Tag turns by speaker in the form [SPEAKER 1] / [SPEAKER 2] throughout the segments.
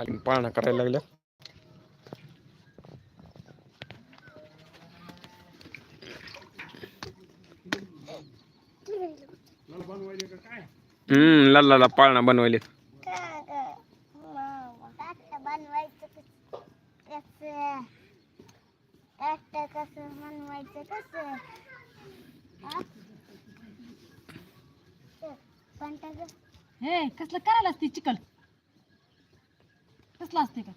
[SPEAKER 1] मालकीन पाळणा करायला लागल्या हम्म लाला पाळणा बनवायले
[SPEAKER 2] बनवायचं कसं कसं कसं बनवायचं कसं पण
[SPEAKER 3] हे कसलं करायला असते चिकल बसला असते का?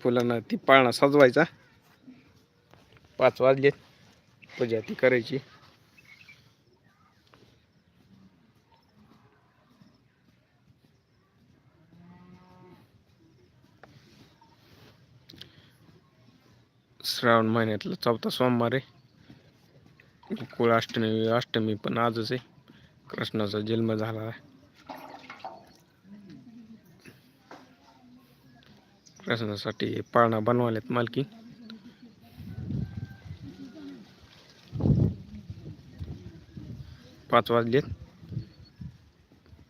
[SPEAKER 1] फुलांना ती पाळणा सजवायचा. पाच वाजले. पूजा ती करायची. श्रावण महिन्यातला चौथा सोमवार आहे. गोकुळ अष्टमी अष्टमी पण आजच आहे. कृष्णाचा जन्म झाला आहे. कृष्णासाठी पाळणा बनवाल्यात मालकी. पाच वाजलेत.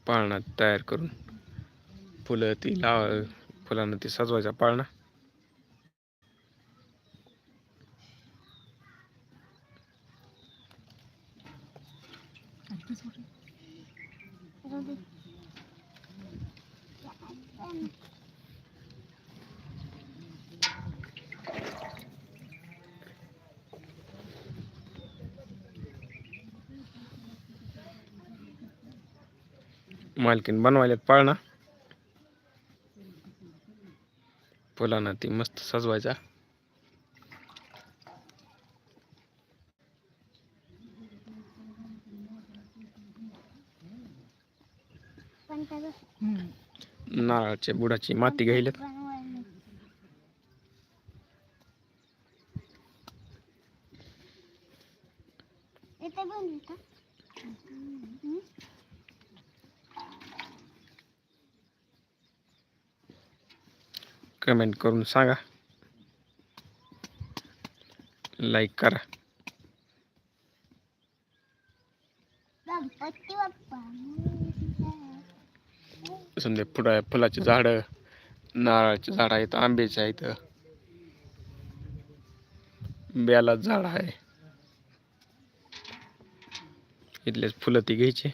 [SPEAKER 1] पाळणा तयार करून फुलं ती लाव फुलांना ती सजवायचा पाळणा. मालकीन बनवायल्यात पाळणा. फुलांना ती मस्त सजवायचा
[SPEAKER 2] पण त्याचं
[SPEAKER 3] हम्म.
[SPEAKER 1] नारळाच्या बुडाची माती
[SPEAKER 2] हम्म.
[SPEAKER 1] कमेंट करून सांगा. लाईक करा.
[SPEAKER 2] गणपती बाप्पा.
[SPEAKER 1] समजा फुला फुलाची झाडं नारळाची झाडं आहेत आंब्याचे आहेत. बेलाचं झाड आहे. इथलेच फुलं ती घ्यायची.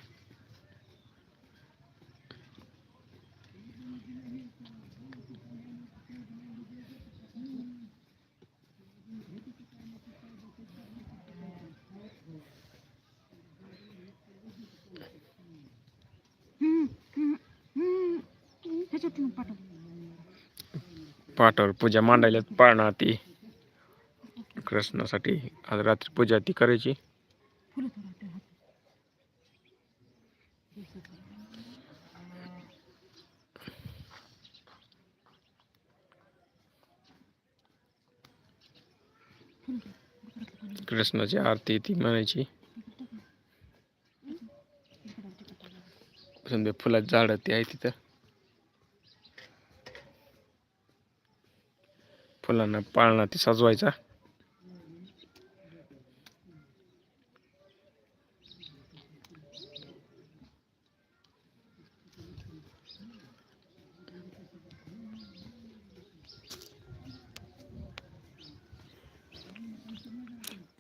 [SPEAKER 3] पाठव
[SPEAKER 1] पूजा मांडायल्यात पाळणा ती कृष्णासाठी आज रात्री पूजा ती
[SPEAKER 3] फुलं त्या हातात.
[SPEAKER 1] कृष्णाची आरती ती समजा फुलाची झाडं ती फुलांना पाळणा ती सजवायचा.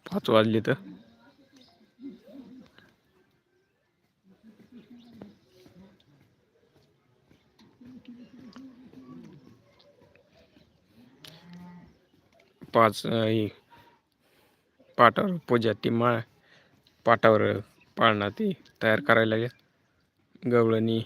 [SPEAKER 1] पाच वाजले तर. पाच ही पाटावर पूजा ती माळ पाटावर पाळणा ती तयार करायला लागेल. गवळणी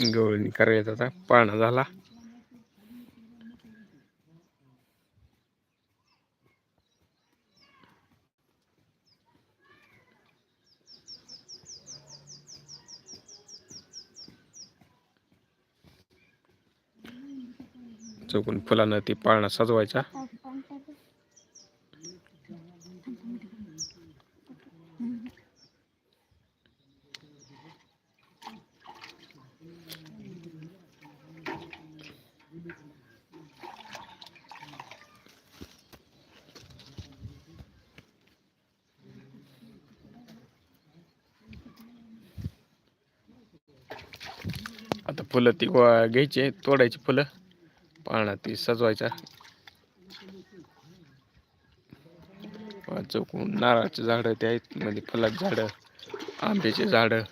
[SPEAKER 1] गवळणी करायचा आता पाळणा झाला. चौकून फुलांना ती पाळणा सजवायचा
[SPEAKER 2] तर पंटा बघ.
[SPEAKER 1] आता फुलं ती गोळा घ्यायची तोडायची फुलं. पाळणा ती सजवायचा. चौकून नारळाचे झाडं ते आहेत म्हणजे फुलाची झाडं आंब्याचे झाडं.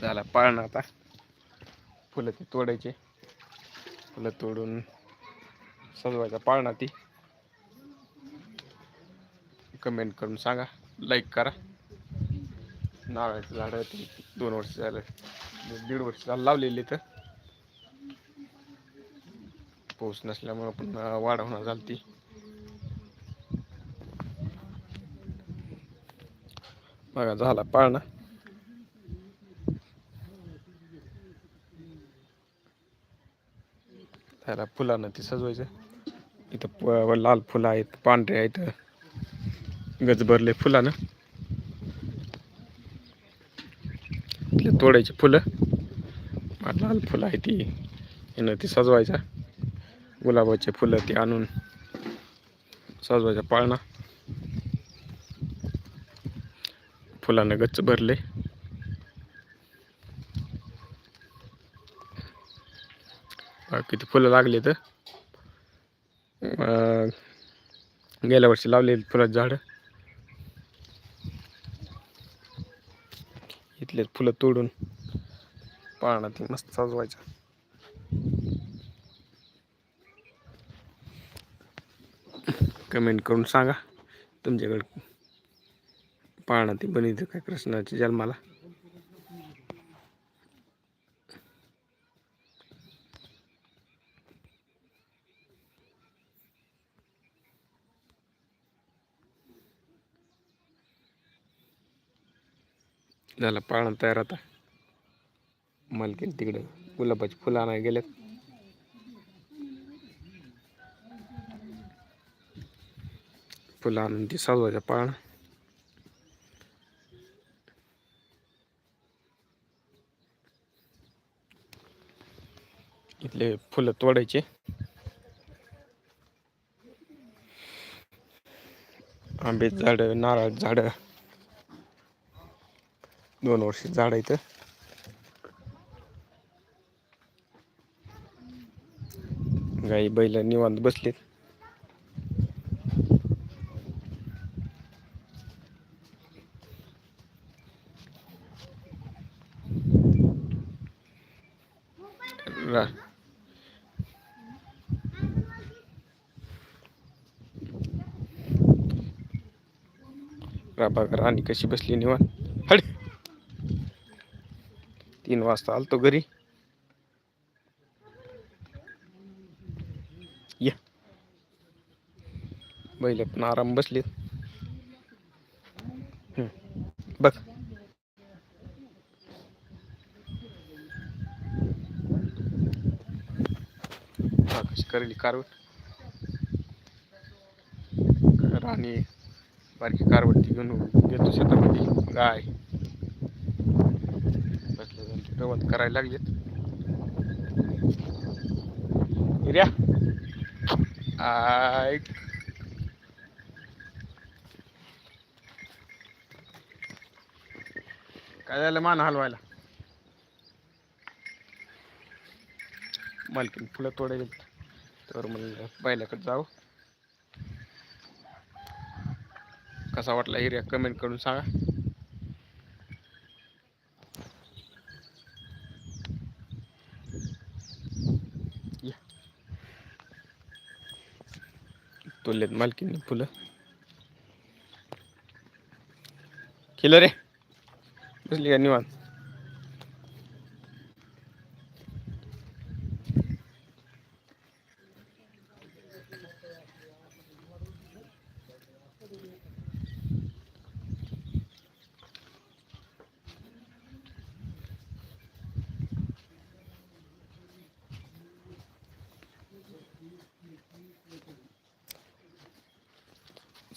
[SPEAKER 1] झाला पाळणा आता. फुलं ती तोडायचे. फुलं तोडून सजवायचा पाळणा ती. कमेंट करून सांगा. लाईक करा. नारळाचं झाड ते दोन वर्ष झालं दीड वर्ष झालं लावलेली तर पाऊस नसल्यामुळं पण वाढ होणार झाली ती बघा झाला पाळणा. त्याला फुलांना ते सजवायचं. इथं प- लाल फुलं आहेत पांढरे आहेत. गज भरले फुलानं तोडायची फुलं. लाल फुलं आहे ती. यानं ती सजवायचा. गुलाबाचे फुलं ती आणून सजवायचा पाळणा. फुलानं गच्च भरले. किती फुलं लागले तर गेल्या वर्षी लावलेली फुलाचं झाडं. इथले फुलं तोडून. पाळणा ती मस्त सजवायचा. कमेंट करून सांगा. तुमच्याकडे पाळणा ती बनित काय कृष्णाच्या जन्माला? झाला पाळणं तयार आता. मालकीन तिकडे गुलाबाची फुलं आणायला गेल्यात फुलं आणून ती साजवायचा पाळणं. इथले फुलं तोडायचे. आंबे झाडं नारळ झाडं. दोन वर्ष झाड इथं गाई बैल निवांत बसलेत. रा राणी कशी बसली निवांत? तीन वाजता आलतो घरी. या. बैल पण आराम बसलेत. बघ. कशी करेली कारवट. राणी बारकी कारवटी घेऊन घेतो शेतामध्ये. गाय. सुरुवात करायला लागलीत. हिर्या काय झालं मान हलवायला? मालकीन फुलं तोडायला तर म्हणलं बैलाकडे जाऊ. कसा वाटला एरिया कमेंट करून सांगा. तोडलेत मालकीने फुलं. केलं रे. बसली का निवांत?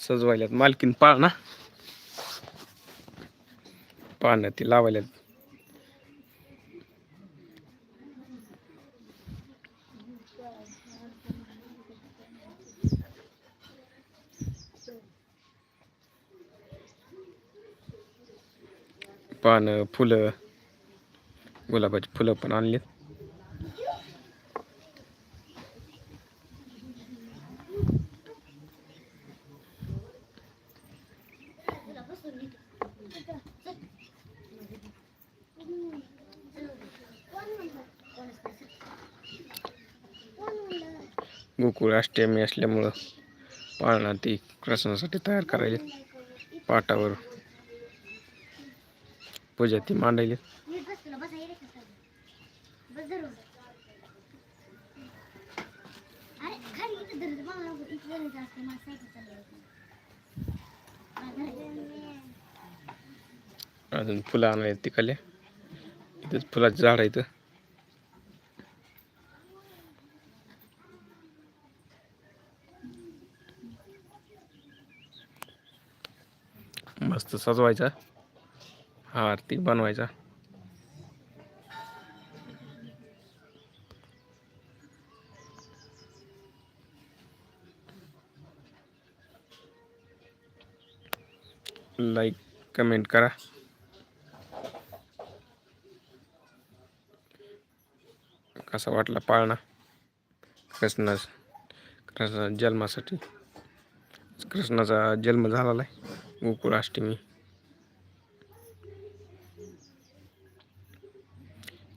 [SPEAKER 1] सजवायल्यात. मालकीन पाळणा. पाळणं ती लावायल्यात. पानं फुलं गुलाबाची फुलं पण आणलीत. गोकुळ अष्टमी असल्यामुळं पाळणा ती कृष्णासाठी तयार करायली पाटावर पूजा ती मांडायली अजून फुलं आणायला तिकडले. इथंच फुलाचं झाड आहे इथं. मस्त सजवायचा. हा आरती बनवायचा. लाईक कमेंट करा. कसा वाटला पाळणा? कृष्णा कृष्णा जन्मासाठी. कृष्णाचा जन्म झालेला आहे. गोकुळाष्टमी.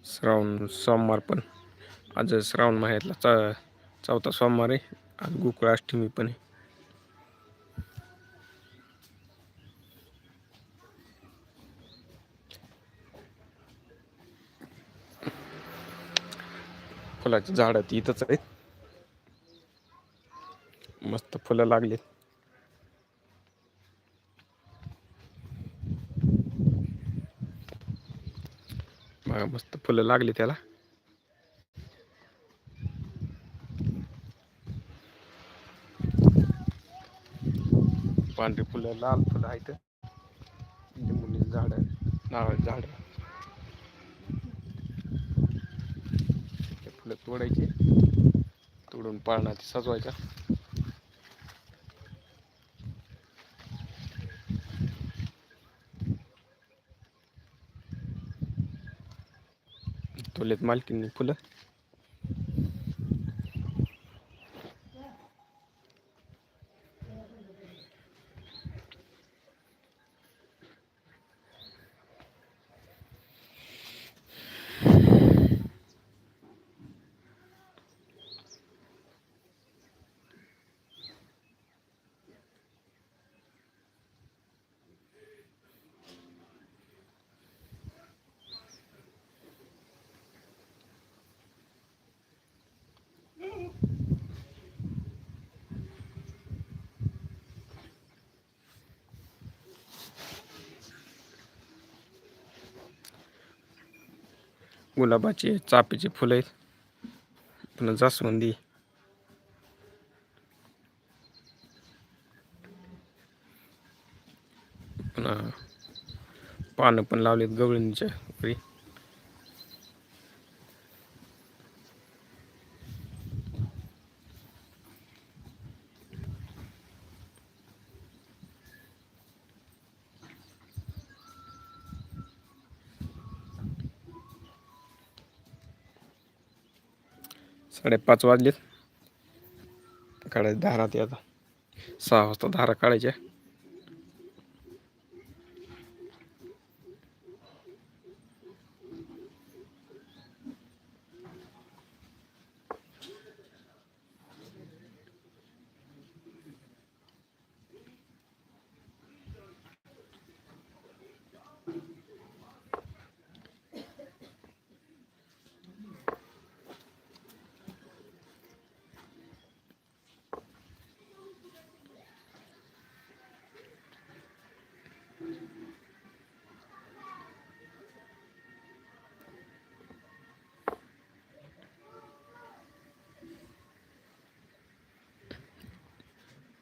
[SPEAKER 1] श्रावण सोमवार पण. आज श्रावण महिन्यातला चा चौथा सोमवार आहे. आज गोकुळाष्टमी पण आहे. फुलाची झाडं ती इथंच आहेत. मस्त फुलं लागलीत. मस्त फुलं लागली त्याला. पांढरी फुलं लाल फुलं आहेत. लिंबूची झाड नारळ झाड ते फुलं तोडायची तोडून पाळणा ते सजवायचा तोलेत मालकीने फुलं गुलाबाचे चाफेचे फुलं आहेत. पुन्हा जास्वंदी. पुन्हा पानं पण लावलेत गवळणीच्या वरी साडेपाच वाजलेत. काढायचं धारा ते आता. सहा वाजता धारा काढायच्या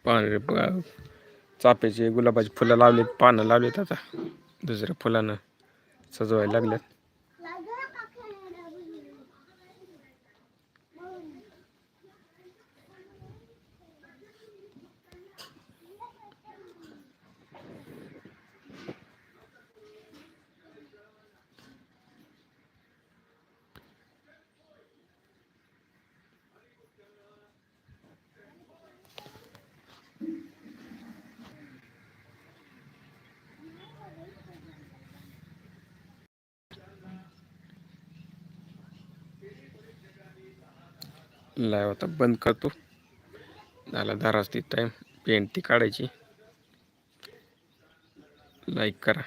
[SPEAKER 1] पांढरे प- चाफ्याचे गुलाबाची फुलं लावलेत पानं लावलेत आता. दुसऱ्या फुलानं सजवायला लागल्यात. लाईव्ह आता बंद करतो. झाला दहा ती टाईम पेंट ती काढायची. लाईक करा.